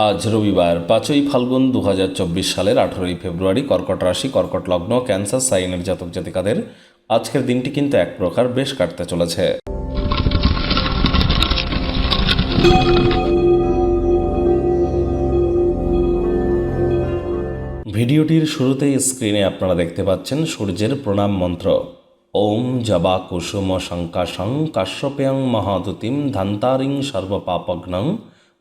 আজ রবিবার পাঁচই ফাল্গুন দু হাজার চব্বিশ সালের আঠেরোই ফেব্রুয়ারি কর্কট রাশি, কর্কট লগ্ন, ক্যান্সার, সাইনের জাতক জাতিকাদের আজকের দিনটি কিন্তু এক প্রকার বেশ কাটতে চলেছে। ভিডিওটির শুরুতেই স্ক্রিনে আপনারা দেখতে পাচ্ছেন সূর্যের প্রণাম মন্ত্র। ওম জবা কুসুম শঙ্কাশং কাশ্যপেয়ং মহাদুতিম ধান্তারিং সর্বপাপগ্নং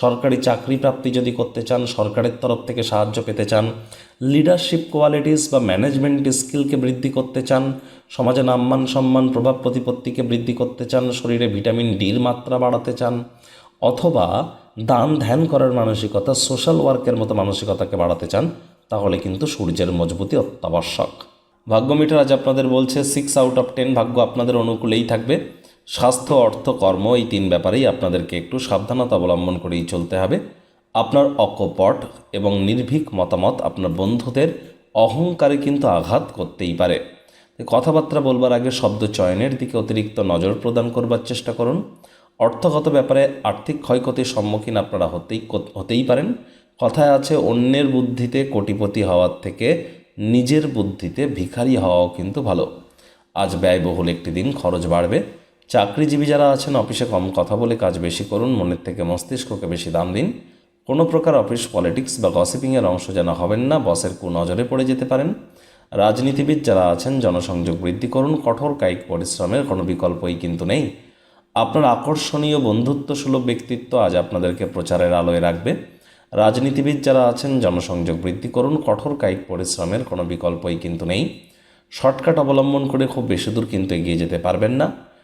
সরকারি চাকরি প্রাপ্তি যদি করতে চান, সরকারের তরফ থেকে সাহায্য পেতে চান লিডারশিপ কোয়ালিটিস বা ম্যানেজমেন্ট স্কিলকে বৃদ্ধি করতে চান, সমাজে নাম্মান সম্মান, প্রভাব প্রতিপত্তিকে বৃদ্ধি করতে চান, শরীরে ভিটামিন ডির মাত্রা বাড়াতে চান, অথবা দান ধ্যান করার মানসিকতা সোশ্যাল ওয়ার্কের মতো মানসিকতাকে বাড়াতে চান, তাহলে কিন্তু সূর্যের মজবুতি অত্যাবশ্যক। ভাগ্য মিটার আজ আপনাদের বলছে সিক্স আউট অফ টেন ভাগ্য আপনাদের অনুকূলেই থাকবে। স্বাস্থ্য, অর্থ, কর্ম এই তিন ব্যাপারেই আপনাদেরকে একটু সাবধানতা অবলম্বন করেই চলতে হবে। আপনার অকপট এবং নির্ভীক মতামত আপনার বন্ধুদের অহংকারে কিন্তু আঘাত করতেই পারে। কথাবার্তা বলবার আগে শব্দ চয়নের দিকে অতিরিক্ত নজর প্রদান করবার চেষ্টা করুন। অর্থগত ব্যাপারে আর্থিক ক্ষয়ক্ষতির সম্মুখীন আপনারা হতেই হতেই পারেন। কথায় আছে, অন্যের বুদ্ধিতে কোটিপতি হওয়ার থেকে নিজের বুদ্ধিতে ভিখারি হওয়াও কিন্তু ভালো। আজ ব্যয়বহুল একটি দিন, খরচ বাড়বে। চাকরিজীবী যারা আছেন, অফিসে কম কথা বলে কাজ বেশি করুন, মনের থেকে মস্তিষ্ককে বেশি দাম দিন। কোনো প্রকার অফিস পলিটিক্স বা গসিপিংয়ের অংশ যেন হবেন না, বসের কুনজরে পড়ে যেতে পারেন। রাজনীতিবিদ যারা আছেন, জনসংযোগ বৃদ্ধি করুন, কঠোর কায়িক পরিশ্রমের কোনো বিকল্পই কিন্তু নেই। আপনার আকর্ষণীয় বন্ধুত্ব সুলভ ব্যক্তিত্ব আজ আপনাদেরকে প্রচারের আলোয় রাখবে। রাজনীতিবিদ যারা আছেন, জনসংযোগ বৃদ্ধি করুন, কঠোর কায়িক পরিশ্রমের কোনো বিকল্পই কিন্তু নেই। শর্টকাট অবলম্বন করে খুব বেশি দূর কিন্তু এগিয়ে যেতে পারবেন না।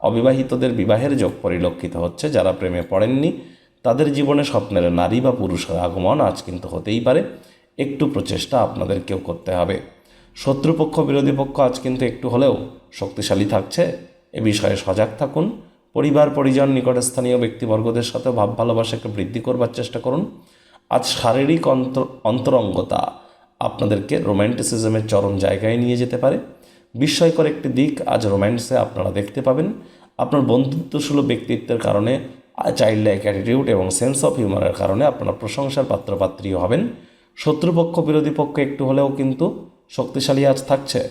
অবিবাহিতদের বিবাহের যোগ পরিলক্ষিত হচ্ছে, যারা প্রেমে পড়েননি, তাদের জীবনে স্বপ্নের নারী বা পুরুষের আগমন আজ কিন্তু হতেই পারে। একটু প্রচেষ্টা আপনাদেরকেও করতে হবে। শত্রুপক্ষ, বিরোধী পক্ষ আজ কিন্তু একটু হলেও শক্তিশালী থাকছে। এ বিষয়ে সজাগ থাকুন। পরিবার, পরিজন, নিকটস্থানীয় ব্যক্তিবর্গদের সাথে ভাব ভালোবাসাকে বৃদ্ধি করবার চেষ্টা করুন। আজ শারীরিক অন্তর, অন্তরঙ্গতা আপনাদেরকে রোম্যান্টিসিজমের চরম জায়গায় নিয়ে যেতে পারে। বিস্ময়কর একটি দিক আজ রোম্যান্সে আপনারা দেখতে পাবেন। আপনার বন্ধুত্বসুলভ ব্যক্তিত্বের কারণে চাইল্ড লাইক অ্যাটিটিউড এবং সেন্স অফ হিউমারের কারণে আপনারা প্রশংসার পাত্রপাত্রী হবেন। শত্রুপক্ষ, বিরোধী পক্ষ একটু হলেও কিন্তু শক্তিশালী আজ থাকছে।